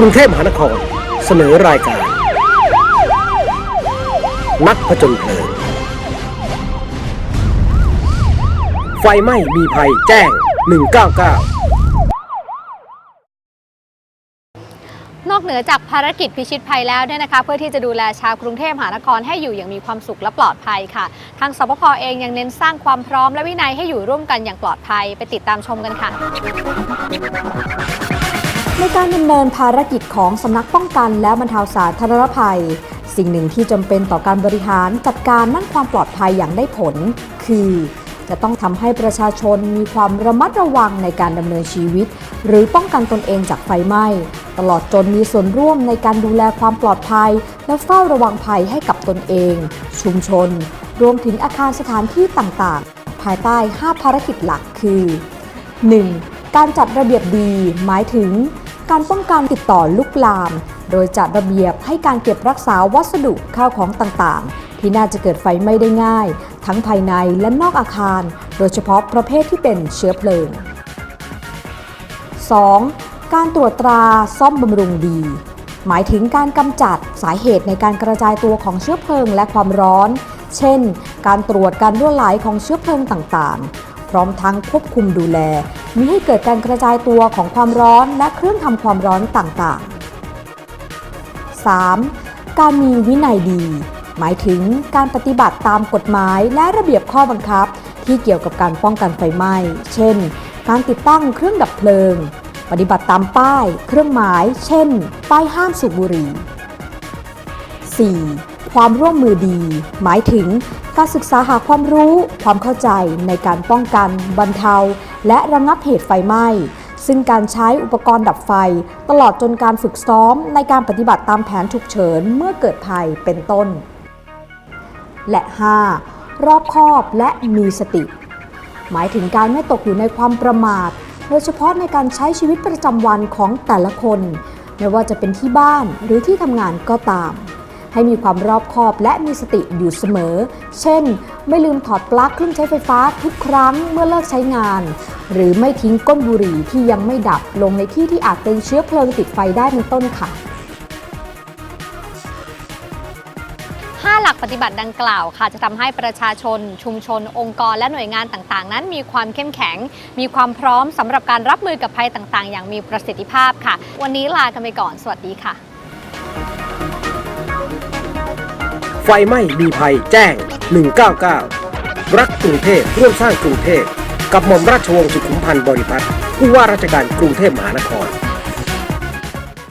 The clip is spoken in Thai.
กรุงเทพมหานคร เสนอรายการ นักผจญเพลิง ไฟไหม้มีภัยแจ้ง 199 นอกเหนือจากภารกิจพิชิตภัยแล้วเนี่ยนะคะเพื่อที่จะดูแลชาวกรุงเทพมหานครให้อยู่อย่างมีความสุขและปลอดภัยค่ะ ทางสปพเองยังเน้นสร้างความพร้อมและวินัยให้อยู่ร่วมกันอย่างปลอดภัยไปติดตามชมกันค่ะ ในการดำเนินภารกิจของสำนักป้องกันและบรรเทาสาธารณภัย สิ่งหนึ่งที่จำเป็นต่อการบริหารจัดการนั่นความปลอดภัยอย่างได้ผล คือ จะต้องทำให้ประชาชนมีความระมัดระวังในการดำเนินชีวิต หรือป้องกันตนเองจากไฟไหม้ ตลอดจนมีส่วนร่วมในการดูแลความปลอดภัย และเฝ้าระวังภัยให้กับตนเอง ชุมชน รวมถึงอาคารสถานที่ต่างๆ ภายใต้ 5 ภารกิจหลักคือ 1. การจัดระเบียบดีหมายถึง การป้องกันติดต่อลุกลาม โดยจัดระเบียบให้การเก็บรักษาวัสดุข้าวของต่างๆ ที่น่าจะเกิดไฟไหม้ได้ง่าย ทั้งภายในและนอกอาคาร โดยเฉพาะประเภทที่เป็นเชื้อเพลิง 2. การตรวจตราซ่อมบำรุงดี หมายถึงการกำจัดสาเหตุในการกระจายตัวของเชื้อเพลิงและความร้อน เช่น การตรวจการรั่วไหลของเชื้อเพลิงต่างๆ พร้อมทั้งควบคุมดูแลมิให้เกิดการกระจายตัวของความร้อนและเครื่องทำความร้อนต่างๆ 3. การมีวินัยดี หมายถึงการปฏิบัติตามกฎหมายและระเบียบข้อบังคับ ที่เกี่ยวกับการป้องกันไฟไหม้ เช่น การติดตั้งเครื่องดับเพลิง ปฏิบัติตามป้าย เครื่องหมาย เช่น ป้ายห้ามสูบบุหรี่ 4. ความร่วมมือดี หมายถึง การศึกษาหาความรู้ ความเข้าใจในการป้องกัน บรรเทา และระงับเหตุไฟไหม้ ซึ่งการใช้อุปกรณ์ดับไฟ ตลอดจนการฝึกซ้อมในการปฏิบัติตามแผนฉุกเฉินเมื่อเกิดภัยเป็นต้น และ 5. รอบคอบและมีสติ หมายถึงการไม่ตกอยู่ในความประมาท โดยเฉพาะในการใช้ชีวิตประจำวันของแต่ละคน ไม่ว่าจะเป็นที่บ้านหรือที่ทำงานก็ตาม ให้มีความรอบคอบและมีสติอยู่เสมอ เช่น ไม่ลืมถอดปลั๊กเครื่องใช้ไฟฟ้าทุกครั้งเมื่อเลิกใช้งาน หรือไม่ทิ้งก้นบุหรี่ที่ยังไม่ดับลงในที่ที่อาจเป็นเชื้อเพลิงติดไฟได้เป็นต้นค่ะ5หลักปฏิบัติดังกล่าวค่ะ จะทำให้ประชาชน ชุมชน องค์กรและหน่วยงานต่างๆ นั้น มีความเข้มแข็ง มีความพร้อมสำหรับการรับมือกับภัยต่างๆ อย่างมีประสิทธิภาพค่ะ วันนี้ลากันไปก่อน สวัสดีค่ะ ไฟไหม้มีภัยแจ้ง 199 รักกรุงเทพร่วมสร้างกรุงเทพกับหม่อมราชวงศ์สุขุมพันธ์บริพัตรผู้ว่าราชการกรุงเทพมหานคร